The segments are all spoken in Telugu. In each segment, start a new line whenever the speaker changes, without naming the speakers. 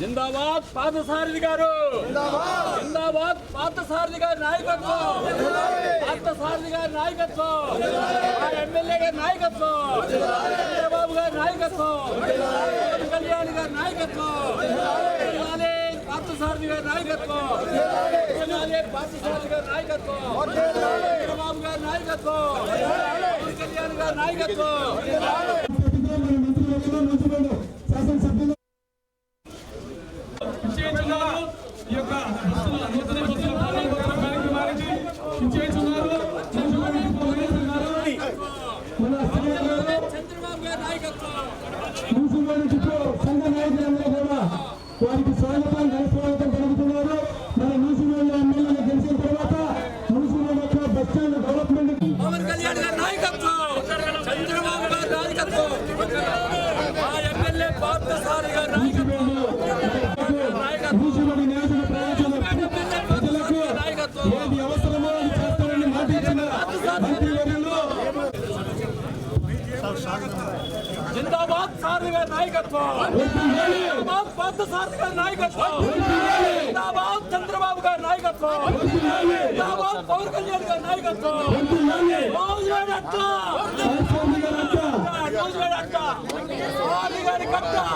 జిందాబాద్ పార్థసారథి గారు. జిందాబాద్. పార్థసారథి గారి నాయకత్వం. పార్థసారథి గారి నాయకత్వం. మా ఎమ్మెల్యే గారి నాయకత్వం. చంద్రబాబు గారి నాయకత్వం. కళ్యాణ్ గారి నాయకత్వం. పార్థసారథి గారి నాయకత్వం. పార్థసారథి గారి నాయకత్వం. చంద్రబాబు గారి నాయకత్వం. కళ్యాణ్ గారి నాయకత్వం.
ఇచ్చేస్తున్నారు చంద్రబాబు
నాయకత్వం.
మున్సిపల్ సంఘ నాయకులందరూ కూడా వారికి స్వాగతం ఘనస్వాగతం పలుకుతున్నారు మన మున్సిపల్ ఎమ్మెల్యేలు గెలిచిన తర్వాత మున్సిపల్ యొక్క bus stand development
Pawan Kalyan గారి నాయకత్వం చంద్రబాబు గారి నాయకత్వం మా ఎమ్మెల్యే పార్థసారి గారి నాయకత్వం
మున్సిపల్ నియోజక ప్రయోజన ప్రజలకు ఏది అవసరమో అది చేస్తారని మాట ఇచ్చిన మంత్రివర్యులు
జిందాబాద్ సారథి గారి నాయకత్వం పార్థసారథి గారి నాయకత్వం. జిందాబాద్ చంద్రబాబు గారి నాయకత్వం. జిందాబాద్ పవన్ కళ్యాణ్ గారి నాయకత్వం. సారథి గారి కట్ట.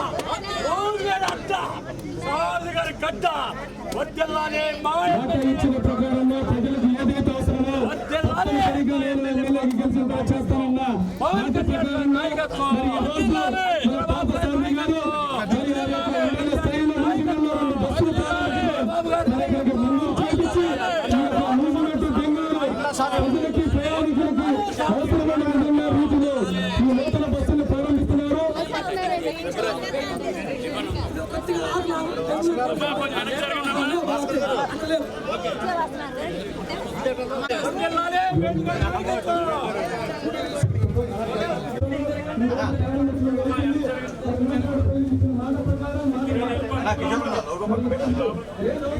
సారథి గారి కట్ట. వద్దెల్లానే మా
మాట ఇచ్చిన ప్రకారంగా ప్రజలకు ఏదైతే అవసరమో నేను ఎమ్మెల్యేకి చేస్తానన్నా
నాయకత్వం
మరి ఈ రోజు మన పాత సారథి గారు మరి వారి యొక్క ఎమ్మెల్యే స్థాయిలో మున్సిపల్లో రెండు బస్సులు ప్రారంభించారు. మరి ఇక్కడికి ముందు చూపించి ఈ యొక్క మూవ్మెంట్ బెంగళూరు ప్రజలకి ప్రయాణికులకి అవసరమైన రీతిలో ఈ నూతన బస్సులు ప్రారంభిస్తున్నారు.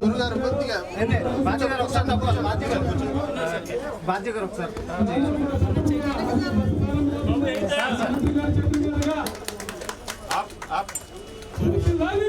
గురుగారు కొద్దిగా బాధ్య గారు ఒకసారి తప్ప బాధ్య గారు బాధ్య గారు ఒకసారి
లాలి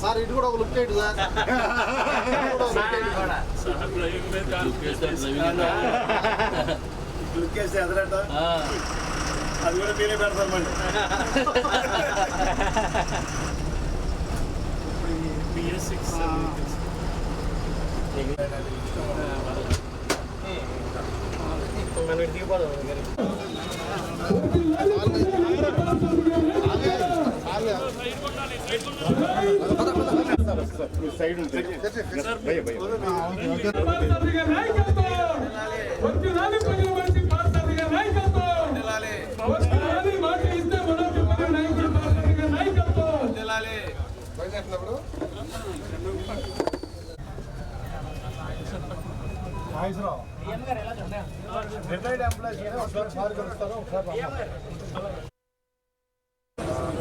సార్ ఇటు కూడా ఒక లుక్ చేయండి సార్ లుక్ చేస్తే ఒక
ఎదరట అది కూడా మీరే పెడతామండి సైడ్ ఉంటుంది. భయ భయ.
పాల్సాది గారి నాయకత్వం. వర్ధిల్లాలి ప్రజల మనిషి పాల్సాది గారి నాయకత్వం. పవన్ కళ్యాణ్ మాట ఇస్తే మనం చెప్పిన నాయకుడు పాల్సాది గారి నాయకత్వం.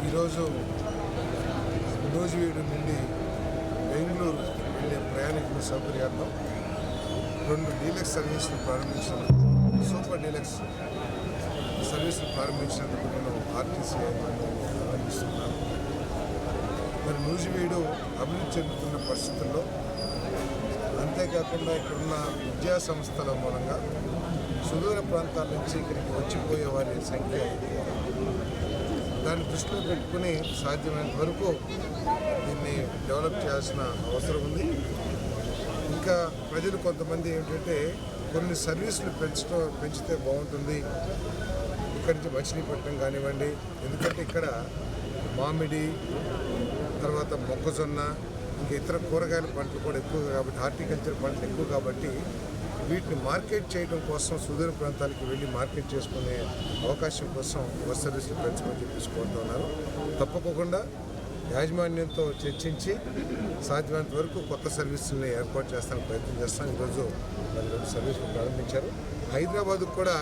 ఈరోజు నూజివీడు నుండి బెంగళూరు
సౌకర్యార్థం రెండు డీలక్స్ సర్వీసులు ప్రారంభించిన సూపర్ డీలక్స్ సర్వీసులు ప్రారంభించినందుకు నేను ఆర్టీసీ అభినందిస్తున్నాను మరి నూజివీడు అభివృద్ధి చెందుతున్న పరిస్థితుల్లో అంతేకాకుండా ఇక్కడున్న విద్యా సంస్థల మూలంగా సుదూర ప్రాంతాల నుంచి ఇక్కడికి వచ్చిపోయే వారి సంఖ్య దాన్ని దృష్టిలో పెట్టుకుని సాధ్యమైనంత వరకు దీన్ని డెవలప్ చేయాల్సిన అవసరం ఉంది. ఇంకా ప్రజలు కొంతమంది ఏంటంటే కొన్ని సర్వీసులు పెంచడం పెంచితే బాగుంటుంది. ఇక్కడి నుంచి మచిలీపట్నం కానివ్వండి ఎందుకంటే ఇక్కడ మామిడి తర్వాత మొక్కజొన్న ఇంకా ఇతర కూరగాయల పంటలు కూడా ఎక్కువ కాబట్టి హార్టికల్చర్ పంటలు ఎక్కువ కాబట్టి వీటిని మార్కెట్ చేయడం కోసం సుదూర ప్రాంతాలకు వెళ్ళి మార్కెట్ చేసుకునే అవకాశం కోసం బస్ సర్వీసులు పెంచమని చెప్పేసి కోరుతున్నారు తప్పకుండా యాజమాన్యంతో చర్చించి సాధ్యమైనంత వరకు కొత్త సర్వీసుల్ని ఏర్పాటు చేస్తానికి ప్రయత్నం చేస్తాం. ఈరోజు మరి రెండు సర్వీసులు ప్రారంభించారు. హైదరాబాద్కు కూడా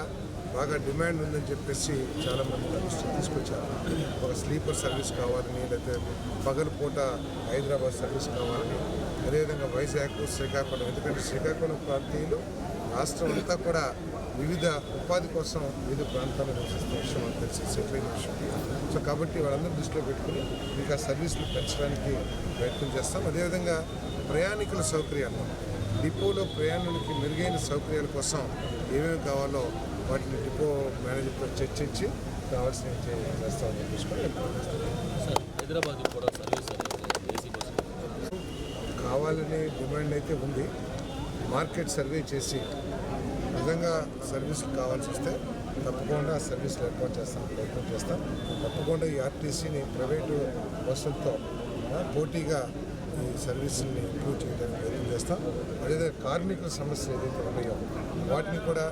బాగా డిమాండ్ ఉందని చెప్పేసి చాలామంది దృష్టికి తీసుకొచ్చారు. ఒక స్లీపర్ సర్వీస్ కావాలని లేకపోతే పగలపూట హైదరాబాద్ సర్వీస్ కావాలని అదేవిధంగా వైజాగ్ శ్రీకాకుళం ఎందుకంటే శ్రీకాకుళం ప్రాంతీయులు రాష్ట్రం అంతా కూడా వివిధ ఉపాధి కోసం వివిధ ప్రాంతాల్లో నివసిస్తున్న విషయం అని తెలిసి సెటిల్ అయిన విషయం. సో కాబట్టి వాళ్ళందరూ దృష్టిలో పెట్టుకుని ఇంకా సర్వీసులు పెంచడానికి ప్రయత్నం చేస్తాం. అదేవిధంగా ప్రయాణికుల సౌకర్యాలు. డిపోలో ప్రయాణికులకి మెరుగైన సౌకర్యాల కోసం ఏమేమి కావాలో వాటిని డిపో మేనేజర్తో చర్చించి కావాల్సిన చేస్తామని తీసుకొని
సార్ హైదరాబాద్ కూడా సర్వీస్
కావాలనే డిమాండ్ అయితే ఉంది. మార్కెట్ సర్వే చేసి నిజంగా సర్వీసులు కావాల్సి వస్తే తప్పకుండా సర్వీసులు ఏర్పాటు చేస్తాం ప్రయత్నం చేస్తాం. తప్పకుండా ఈ ఆర్టీసీని ప్రైవేటు బస్సులతో పోటీగా ఈ సర్వీసుల్ని ఇంప్రూవ్ చేయడానికి ప్రయత్నం చేస్తాం. అదేవిధంగా కార్మికుల సమస్యలు ఏదైతే ఉన్నాయో వాటిని కూడా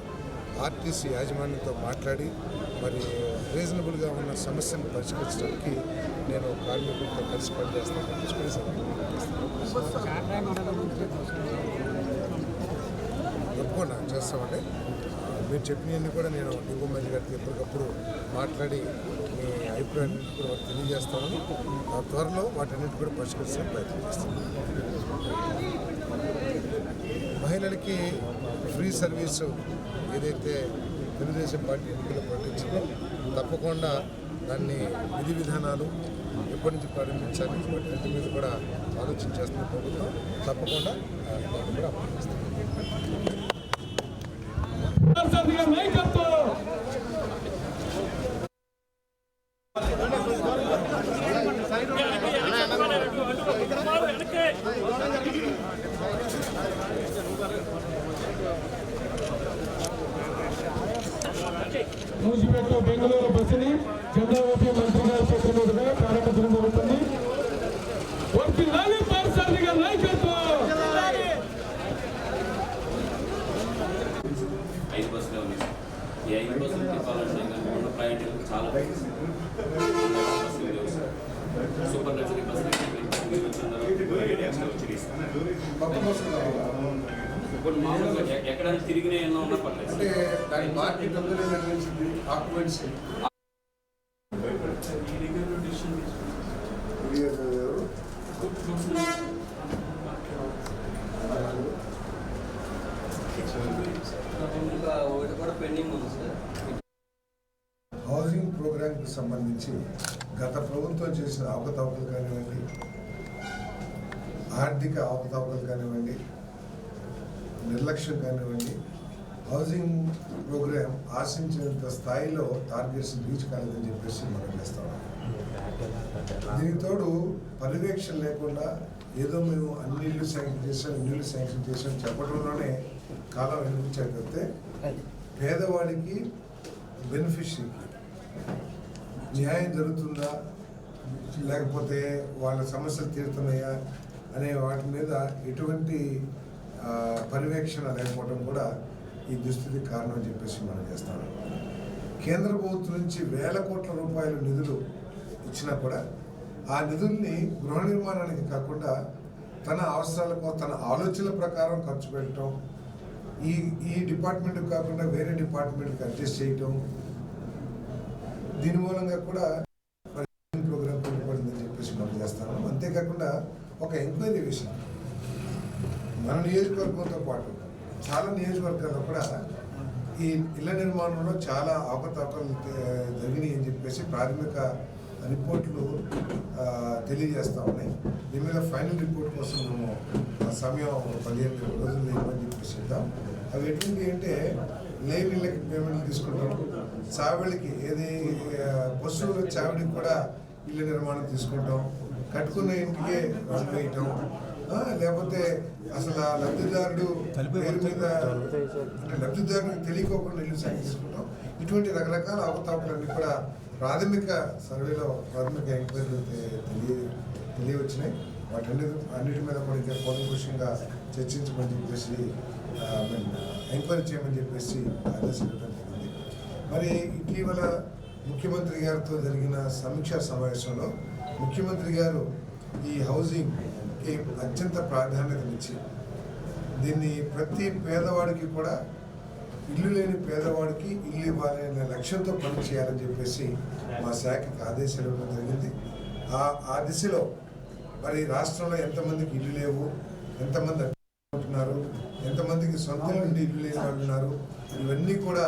ఆర్టీసీ యాజమాన్యంతో మాట్లాడి మరి రీజనబుల్గా ఉన్న సమస్యను పరిష్కరించడానికి నేను కార్మికులతో కలిసి పనిచేస్తాను. తప్పకుండా చేస్తామండి. మీరు చెప్పినవన్నీ కూడా నేను డిపో మేనేజర్ గారికి ఎప్పటికప్పుడు మాట్లాడి మీ అభిప్రాయాన్ని కూడా తెలియజేస్తామని త్వరలో వాటన్నిటి కూడా పరిష్కరించడానికి ప్రయత్నం చేస్తాను. మహిళలకి ఫ్రీ సర్వీసు ఏదైతే తెలుగుదేశం పార్టీ ఎన్నికలు ప్రకటించిందో తప్పకుండా దాన్ని విధి విధానాలు ఎప్పటి నుంచి ప్రారంభించాలి వాటి మీద కూడా ఆలోచన చేస్తున్న ప్రభుత్వం తప్పకుండా దాన్ని కూడా అమలు
నూజిపేట బెంగళూరు బస్సుని ఊపి మంత్రి గారి మీదుగా ప్రారంభించడం జరుగుతుంది
ఐదు బస్సులు ఉన్నాయి. ఈ ఐదు బస్సులు తిప్పాలంటే ఉన్న ప్రయాణికులు చాలా బస్సులు లేవు సార్. సూపర్ లగ్జరీ బస్సులు మీరు ఇప్పుడు మామూలుగా ఎక్కడైనా తిరిగిన ఉన్నా పర్లేదు
అంటే
సార్.
దాని మార్కెట్ అందరూ నిర్ణయించింది డాక్యుమెంట్స్
ఇంకా ఒకటి కూడా పెండింగ్ ఉంది సార్
హౌసింగ్ ప్రోగ్రాంకి సంబంధించి గత ప్రభుత్వం చేసిన అవకతవకలు కానివ్వండి ఆర్థిక అవకతవకలు కానివ్వండి నిర్లక్ష్యం కానివ్వండి హౌసింగ్ ప్రోగ్రామ్ ఆశించినంత స్థాయిలో టార్గెట్స్ రీచ్ కాలేదని చెప్పేసి మనం చేస్తాం దీనికి తోడు పర్యవేక్షణ లేకుండా ఏదో మేము అన్ని ఇల్లు శాంక్షన్ చేసాం ఇన్ని శాంక్షన్ చేసాం చెప్పడంలోనే కాలం వినిపించకపోతే పేదవాడికి బెనిఫిషరీకి న్యాయం జరుగుతుందా లేకపోతే వాళ్ళ సమస్యలు తీరుతున్నాయా అనే వాటి మీద ఎటువంటి పర్యవేక్షణ లేకపోవడం కూడా ఈ దుస్థితికి కారణం అని చెప్పేసి మనం చేస్తాను కేంద్ర ప్రభుత్వం నుంచి వేల కోట్ల రూపాయల నిధులు ఇచ్చినా కూడా ఆ నిధుల్ని గృహ నిర్మాణానికి కాకుండా తన అవసరాలకు తన ఆలోచనల ప్రకారం ఖర్చు పెట్టడం ఈ ఈ డిపార్ట్మెంట్ కాకుండా వేరే డిపార్ట్మెంట్కి అడ్జస్ట్ చేయటం దీని మూలంగా కూడా ప్రోగ్రామ్ కొనుక్కోబడిందని చెప్పేసి మనం చేస్తాను అంతేకాకుండా ఒక ఎంక్వైరీ విషయం. మన నియోజకవర్గంతో పాటు చాలా నియోజకవర్గాల్లో కూడా ఈ ఇళ్ళ నిర్మాణంలో చాలా అవకతవకలు జరిగినాయి అని చెప్పేసి ప్రాథమిక రిపోర్ట్లు తెలియజేస్తా ఉన్నాయి. దీని మీద ఫైనల్ రిపోర్ట్ కోసం మేము సమయం పదిహేను రోజులు ఇవ్వమని చెప్పేసి ఇద్దాం అవి ఎటువంటి అంటే లేబిళ్ళకి పేమెంట్లు తీసుకుంటాం. చావిళ్ళకి ఏది బస్సులు చావిడికి కూడా ఇళ్ళ నిర్మాణం తీసుకుంటాం. కట్టుకున్న ఇంటికే వేయటం. లేకపోతే అసలు ఆ లబ్ధిదారుడు పేరు మీద అంటే లబ్ధిదారునికి తెలియకోకుండా ఇల్లు సాగు తీసుకుంటాం ఇటువంటి రకరకాల అవకతవకలన్నీ కూడా ప్రాథమిక సర్వేలో ప్రాథమిక ఎంక్వైరీలు తెలియ తెలియవచ్చినాయి. వాటన్ని అన్నిటి మీద కూడా ఇంకా కూలంకుషంగా చర్చించమని చెప్పేసి ఎంక్వైరీ చేయమని చెప్పేసి ఇవ్వడం జరిగింది. మరి ఇటీవల ముఖ్యమంత్రి గారితో జరిగిన సమీక్షా సమావేశంలో ముఖ్యమంత్రి గారు ఈ దీనికి అత్యంత ప్రాధాన్యతనిచ్చి దీన్ని ప్రతి పేదవాడికి కూడా ఇల్లు లేని పేదవాడికి ఇల్లు ఇవ్వాలి అనే లక్ష్యంతో పని చేయాలని చెప్పేసి మా శాఖకి ఆదేశాలు ఇవ్వడం జరిగింది. ఆ ఆ దిశలో మరి రాష్ట్రంలో ఎంతమందికి ఇల్లు లేవు ఎంతమంది ఉంటున్నారు ఎంతమందికి సొంత నుండి ఇల్లు లేని వాళ్ళు ఉన్నారు ఇవన్నీ కూడా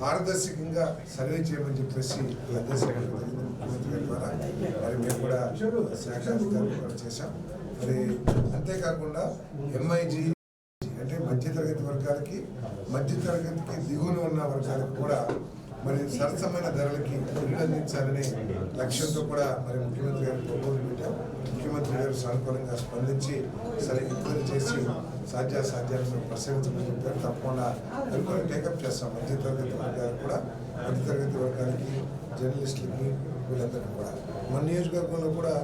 పారదర్శకంగా సర్వే చేయమని చెప్పేసి ఆదేశాలు ఇవ్వడం జరిగింది. ముఖ్యమంత్రి గారి ద్వారా. మరి మేము కూడా శాఖ అధికారులు కూడా చేశాం. మరి అంతేకాకుండా ఎంఐజీ అంటే మధ్యతరగతి వర్గాలకి మధ్యతరగతికి దిగువన ఉన్న వర్గాలకు కూడా మరి సరసమైన ధరలకి ఇల్లు అందించాలనే లక్ష్యంతో కూడా మరి ముఖ్యమంత్రి గారు ప్రపోజల్ పెట్టాం ముఖ్యమంత్రి గారు సానుకూలంగా స్పందించి సరే ఇబ్బంది చేసి సాధ్యాసాధ్యాలను ప్రసవించమని చెప్పారు. తప్పకుండా అనుకుని టేకప్ చేస్తాం. మధ్యతరగతి వర్గాలకు కూడా మధ్యతరగతి వర్గాలకి జర్నలిస్టులకి వీళ్ళందరికీ కూడా. మన నియోజకవర్గంలో కూడా